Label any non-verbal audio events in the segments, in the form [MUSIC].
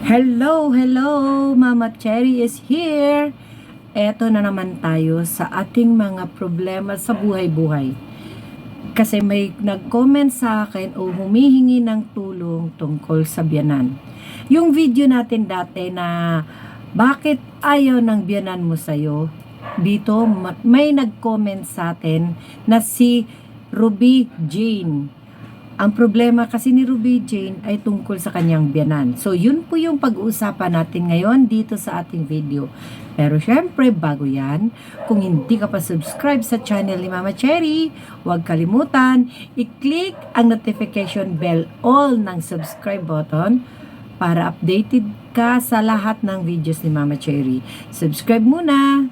Hello, hello! Mama Cherry is here! Eto na naman tayo sa ating mga problema sa buhay-buhay. Kasi may nag-comment sa akin o humihingi ng tulong tungkol sa biyanan. Yung video natin dati na bakit ayaw ng biyanan mo sa'yo, dito ma- may nag-comment sa atin na si Ruby Jane. Ang problema kasi ni Ruby Jane ay tungkol sa kanyang biyanan. So, yun po yung pag-uusapan natin ngayon dito sa ating video. Pero syempre, bago yan, kung hindi ka pa subscribe sa channel ni Mama Cherry, huwag kalimutan, i-click ang notification bell all ng subscribe button para updated ka sa lahat ng videos ni Mama Cherry. Subscribe muna!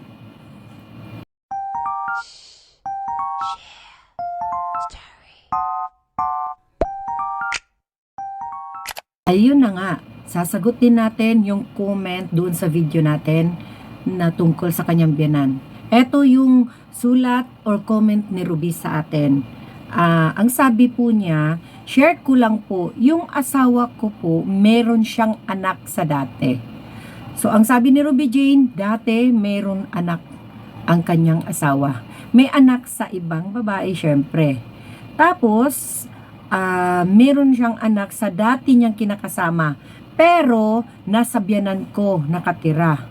Ayun na nga, sasagutin natin yung comment doon sa video natin na tungkol sa kanyang biyanan. Ito yung sulat or comment ni Ruby sa atin. Ah, ang sabi po niya, share ko lang po, yung asawa ko po, meron siyang anak sa dati. So, ang sabi ni Ruby Jane, dati meron anak ang kanyang asawa. May anak sa ibang babae, syempre. Tapos, ah, meron siyang anak sa dati niyang kinakasama. Pero, nasa biyanan ko nakatira.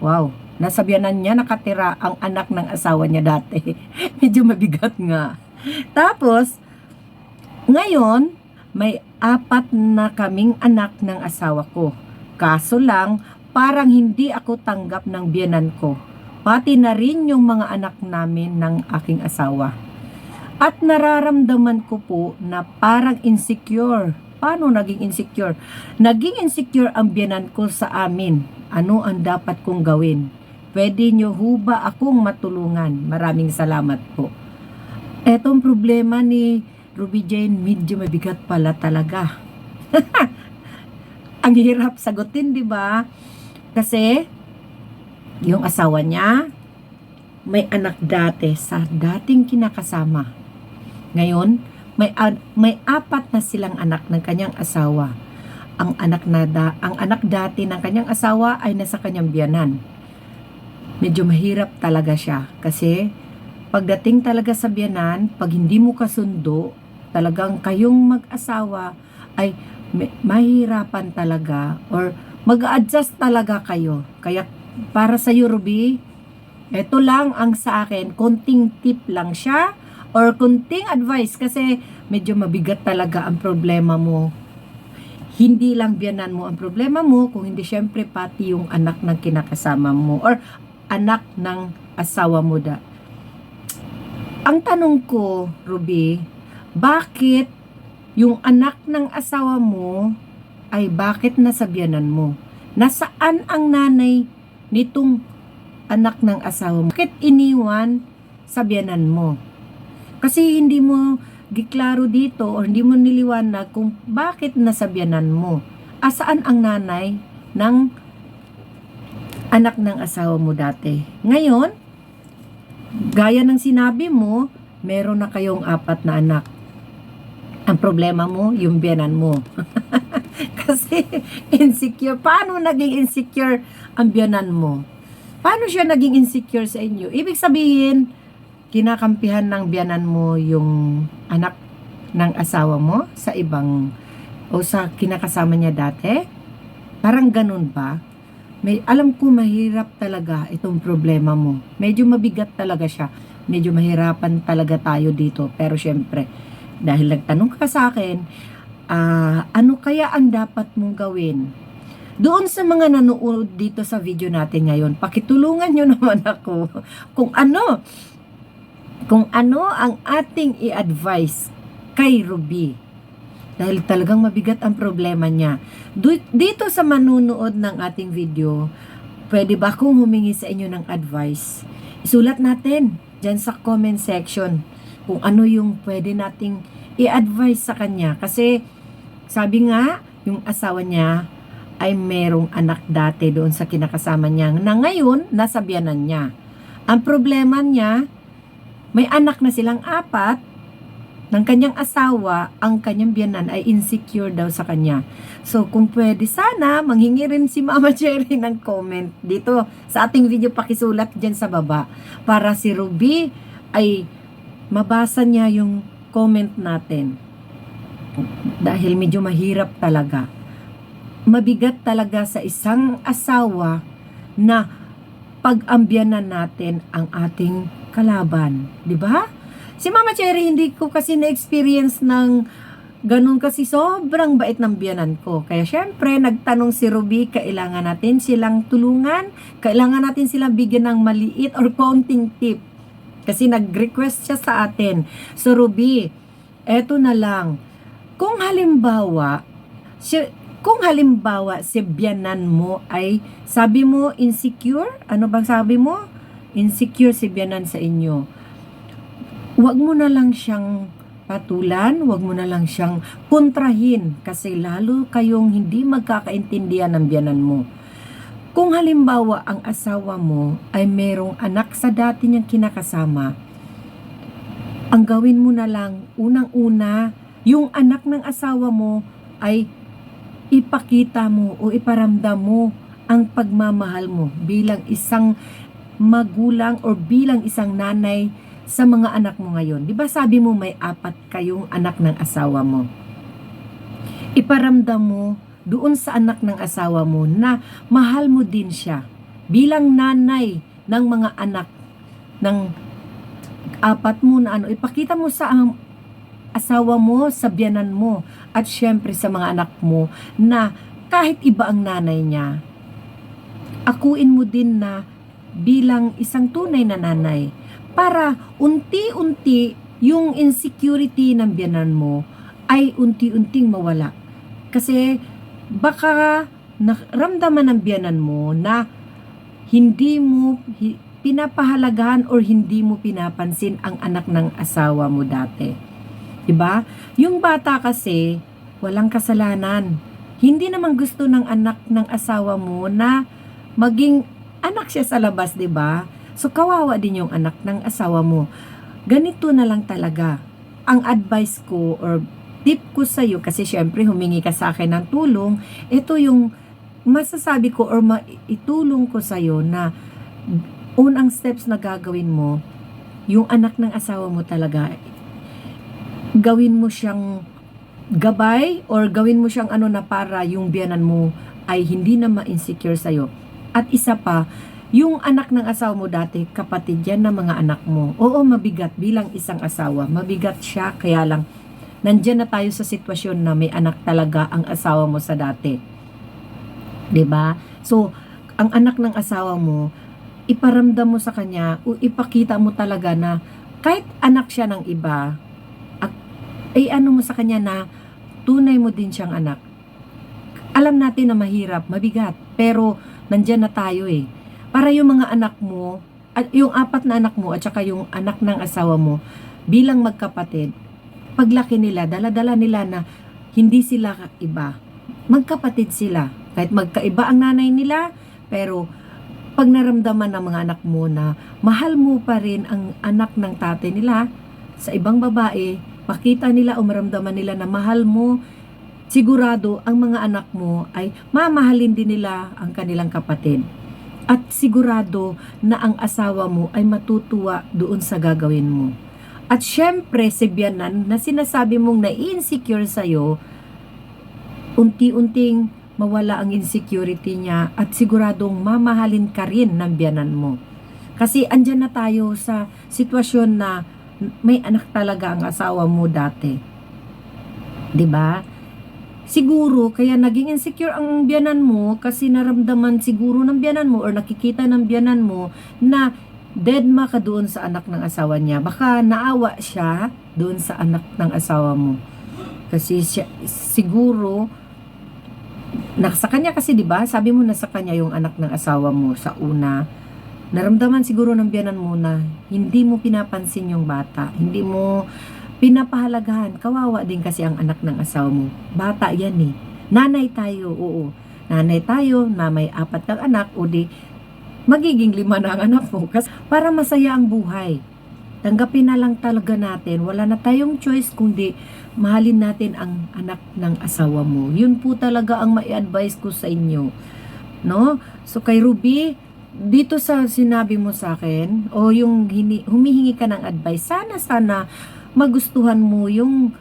Wow, nasa biyanan niya nakatira ang anak ng asawa niya dati. [LAUGHS] Medyo mabigat nga. Tapos, ngayon, may apat na kaming anak ng asawa ko. Kaso lang, parang hindi ako tanggap ng biyanan ko. Pati na rin yung mga anak namin ng aking asawa. At nararamdaman ko po na parang insecure. Paano naging insecure? Naging insecure ang biyanan ko sa amin. Ano ang dapat kong gawin? Pwede nyo ho ba akong matulungan? Maraming salamat po. Etong problema ni Ruby Jane, medyo mabigat pala talaga. [LAUGHS] ang hirap sagutin, di ba? Kasi, yung asawa niya, may anak dati sa dating kinakasama. Ngayon, may ad- may apat na silang anak ng kanyang asawa. Ang anak na da, ang anak dati ng kanyang asawa ay nasa kanyang biyanan. Medyo mahirap talaga siya kasi pagdating talaga sa biyanan, pag hindi mo kasundo, talagang kayong mag-asawa ay mahirapan talaga or mag-adjust talaga kayo. Kaya para sa Ruby, ito lang ang sa akin, konting tip lang siya or konting advice kasi medyo mabigat talaga ang problema mo. Hindi lang biyanan mo ang problema mo, kung hindi syempre pati yung anak ng kinakasama mo or anak ng asawa mo da. Ang tanong ko, Ruby, bakit yung anak ng asawa mo ay bakit nasa biyanan mo? Nasaan ang nanay nitong anak ng asawa mo? Bakit iniwan sa biyanan mo? Kasi hindi mo giklaro dito o hindi mo niliwanag kung bakit nasa biyanan mo. Asaan ang nanay ng anak ng asawa mo dati? Ngayon, gaya ng sinabi mo, meron na kayong apat na anak. Ang problema mo, yung biyanan mo. [LAUGHS] Kasi insecure. Paano naging insecure ang biyanan mo? Paano siya naging insecure sa inyo? Ibig sabihin, kinakampihan ng biyanan mo yung anak ng asawa mo sa ibang o sa kinakasama niya dati? Parang ganun ba? May, alam ko mahirap talaga itong problema mo. Medyo mabigat talaga siya. Medyo mahirapan talaga tayo dito. Pero syempre, dahil nagtanong ka sa akin, ah, ano kaya ang dapat mong gawin? Doon sa mga nanood dito sa video natin ngayon, pakitulungan nyo [LAUGHS] naman ako kung ano kung ano ang ating i-advise kay Ruby. Dahil talagang mabigat ang problema niya. Dito sa manunood ng ating video, pwede ba akong humingi sa inyo ng advice? Isulat natin dyan sa comment section kung ano yung pwede nating i-advise sa kanya. Kasi sabi nga, yung asawa niya ay merong anak dati doon sa kinakasama niya na ngayon nasa biyanan niya. Ang problema niya, may anak na silang apat ng kanyang asawa, ang kanyang biyanan ay insecure daw sa kanya. So, kung pwede sana, manghingi rin si Mama [LAUGHS] Cherry ng comment dito sa ating video, pakisulat dyan sa baba para si Ruby ay mabasa niya yung comment natin. Dahil medyo mahirap talaga. Mabigat talaga sa isang asawa na pag-ambyanan natin ang ating kalaban. Di ba? Si Mama Cherry, hindi ko kasi na-experience ng ganun kasi sobrang bait ng biyanan ko. Kaya syempre, nagtanong si Ruby, kailangan natin silang tulungan, kailangan natin silang bigyan ng maliit or konting tip. Kasi nag-request siya sa atin. So Ruby, eto na lang. Kung halimbawa, si, kung halimbawa si biyanan mo ay, sabi mo insecure? Ano bang sabi mo? Insecure si biyanan sa inyo wag mo na lang siyang patulan, wag mo na lang siyang kontrahin kasi lalo kayong hindi magkakaintindihan ng biyanan mo. Kung halimbawa ang asawa mo ay merong anak sa dati niyang kinakasama, ang gawin mo na lang, unang-una, yung anak ng asawa mo ay ipakita mo o iparamdam mo ang pagmamahal mo bilang isang magulang or bilang isang nanay sa mga anak mo ngayon. Di ba sabi mo may apat kayong anak ng asawa mo? Iparamdam mo doon sa anak ng asawa mo na mahal mo din siya bilang nanay ng mga anak ng apat mo na ano. Ipakita mo sa ang asawa mo, sa biyanan mo, at syempre sa mga anak mo na kahit iba ang nanay niya, akuin mo din na bilang isang tunay na nanay para unti-unti yung insecurity ng biyanan mo ay unti-unting mawala. Kasi baka naramdaman ng biyanan mo na hindi mo pinapahalagahan or hindi mo pinapansin ang anak ng asawa mo dati. 'Di ba? Yung bata kasi walang kasalanan. Hindi naman gusto ng anak ng asawa mo na maging anak siya sa labas, 'di ba? So kawawa din yung anak ng asawa mo. Ganito na lang talaga. Ang advice ko or tip ko sa iyo kasi syempre humingi ka sa akin ng tulong, ito yung masasabi ko or maitulong ko sa iyo na unang steps na gagawin mo, yung anak ng asawa mo talaga, gawin mo siyang gabay or gawin mo siyang ano na para yung biyanan mo ay hindi na ma-insecure sa'yo. At isa pa, yung anak ng asawa mo dati, kapatid yan ng mga anak mo. Oo, mabigat bilang isang asawa. Mabigat siya, kaya lang, nandyan na tayo sa sitwasyon na may anak talaga ang asawa mo sa dati. ba? So, ang anak ng asawa mo, iparamdam mo sa kanya o ipakita mo talaga na kahit anak siya ng iba, ak- ay ano mo sa kanya na tunay mo din siyang anak. Alam natin na mahirap, mabigat, pero nandyan na tayo eh. Para yung mga anak mo, at yung apat na anak mo at saka yung anak ng asawa mo, bilang magkapatid, paglaki nila, dala-dala nila na hindi sila iba. Magkapatid sila. Kahit magkaiba ang nanay nila, pero pag naramdaman ng mga anak mo na mahal mo pa rin ang anak ng tatay nila sa ibang babae, makita nila o maramdaman nila na mahal mo, sigurado ang mga anak mo ay mamahalin din nila ang kanilang kapatid. At sigurado na ang asawa mo ay matutuwa doon sa gagawin mo. At syempre, si biyanan na sinasabi mong na-insecure sa'yo, unti-unting mawala ang insecurity niya at siguradong mamahalin ka rin ng biyanan mo. Kasi andyan na tayo sa sitwasyon na may anak talaga ang asawa mo dati. 'Di ba? Siguro kaya naging insecure ang biyanan mo kasi naramdaman siguro ng biyanan mo or nakikita ng biyanan mo na dead ma ka doon sa anak ng asawa niya. Baka naawa siya doon sa anak ng asawa mo. Kasi siya, siguro nasa kanya kasi 'di ba? Sabi mo na sa kanya yung anak ng asawa mo sa una. Naramdaman siguro ng biyanan mo na hindi mo pinapansin yung bata. Hindi mo pinapahalagahan. Kawawa din kasi ang anak ng asawa mo. Bata yan eh. Nanay tayo, oo. Nanay tayo, na may apat kang anak, o di magiging lima na ang anak mo. Kasi para masaya ang buhay. tanggapin na lang talaga natin. Wala na tayong choice kundi mahalin natin ang anak ng asawa mo. Yun po talaga ang mai-advise ko sa inyo. No? So kay Ruby, dito sa sinabi mo sa akin, o yung humihingi ka ng advice, sana sana magustuhan mo yung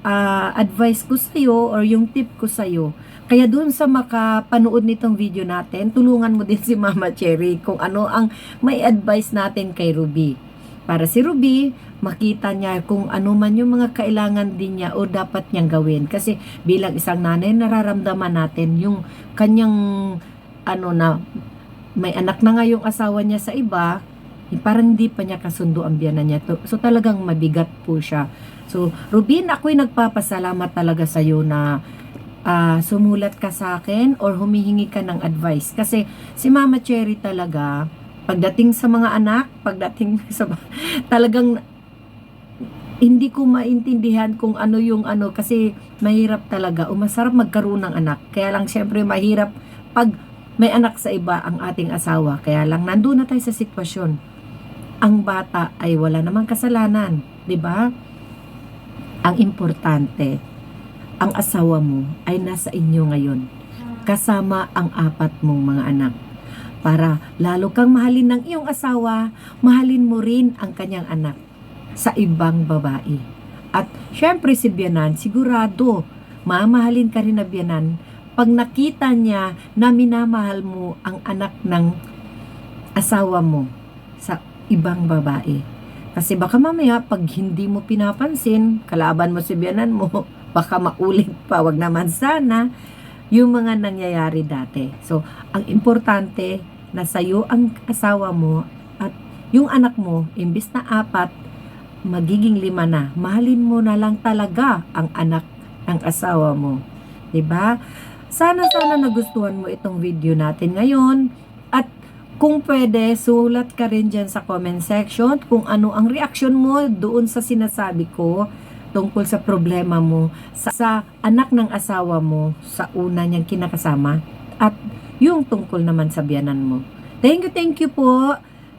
ah, advice ko sa iyo or yung tip ko sa iyo. Kaya doon sa makapanood nitong video natin, tulungan mo din si Mama Cherry kung ano ang may advice natin kay Ruby. Para si Ruby, makita niya kung ano man yung mga kailangan din niya o dapat niyang gawin. Kasi bilang isang nanay, nararamdaman natin yung kanyang ano na may anak na nga yung asawa niya sa iba, parang hindi pa niya kasundo ang biyanan niya. So talagang mabigat po siya. So Rubin, ako'y nagpapasalamat talaga sa iyo na ah, sumulat ka sa akin or humihingi ka ng advice. Kasi si Mama Cherry talaga, pagdating sa mga anak, pagdating [LAUGHS] sa talagang hindi ko maintindihan kung ano yung ano kasi mahirap talaga o masarap magkaroon ng anak. Kaya lang syempre mahirap pag may anak sa iba ang ating asawa. Kaya lang nandun na tayo sa sitwasyon. Ang bata ay wala namang kasalanan, 'di ba? Ang importante, ang asawa mo ay nasa inyo ngayon. Kasama ang apat mong mga anak. Para lalo kang mahalin ng iyong asawa, mahalin mo rin ang kanyang anak sa ibang babae. At syempre si Bianan, sigurado, mamahalin ka rin na Bianan pag nakita niya na minamahal mo ang anak ng asawa mo sa ibang babae. Kasi baka mamaya pag hindi mo pinapansin, kalaban mo si biyanan mo, [LAUGHS] baka maulit pa, wag naman sana yung mga nangyayari dati. So, ang importante na sa'yo ang asawa mo at yung anak mo, imbis na apat, magiging lima na. Mahalin mo na lang talaga ang anak ng asawa mo. 'Di ba? Sana sana nagustuhan mo itong video natin ngayon kung pwede, sulat ka rin dyan sa comment section kung ano ang reaksyon mo doon sa sinasabi ko tungkol sa problema mo sa, sa anak ng asawa mo sa una niyang kinakasama at yung tungkol naman sa biyanan mo. Thank you, thank you po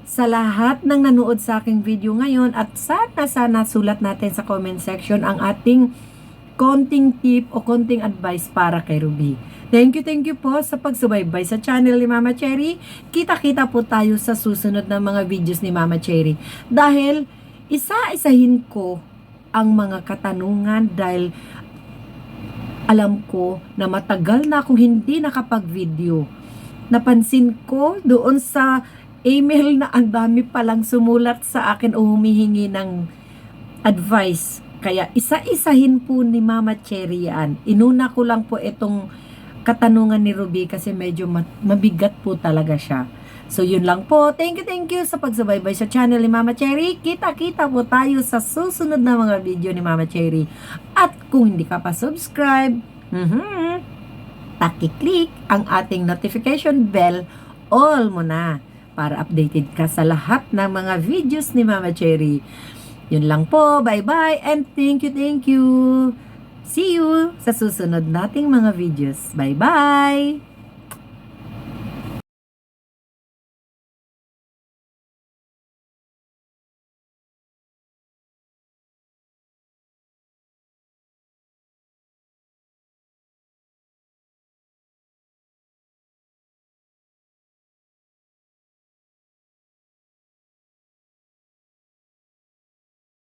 sa lahat ng nanood sa aking video ngayon at sana sana sulat natin sa comment section ang ating konting tip o konting advice para kay Ruby. Thank you, thank you po sa pagsubaybay sa channel ni Mama Cherry. Kita-kita po tayo sa susunod na mga videos ni Mama Cherry. Dahil isa-isahin ko ang mga katanungan dahil alam ko na matagal na akong hindi nakapag-video. Napansin ko doon sa email na ang dami palang sumulat sa akin o humihingi ng advice. Kaya isa-isahin po ni Mama Cherry yan. Inuna ko lang po itong katanungan ni Ruby kasi medyo ma- mabigat po talaga siya. So yun lang po. Thank you, thank you sa pagsubaybay sa channel ni Mama Cherry. Kita-kita po tayo sa susunod na mga video ni Mama Cherry. At kung hindi ka pa subscribe, mhm, paki-click ang ating notification bell all mo na para updated ka sa lahat ng mga videos ni Mama Cherry. Yun lang po. Bye-bye and thank you, thank you. See you sa susunod nating mga videos. Bye-bye!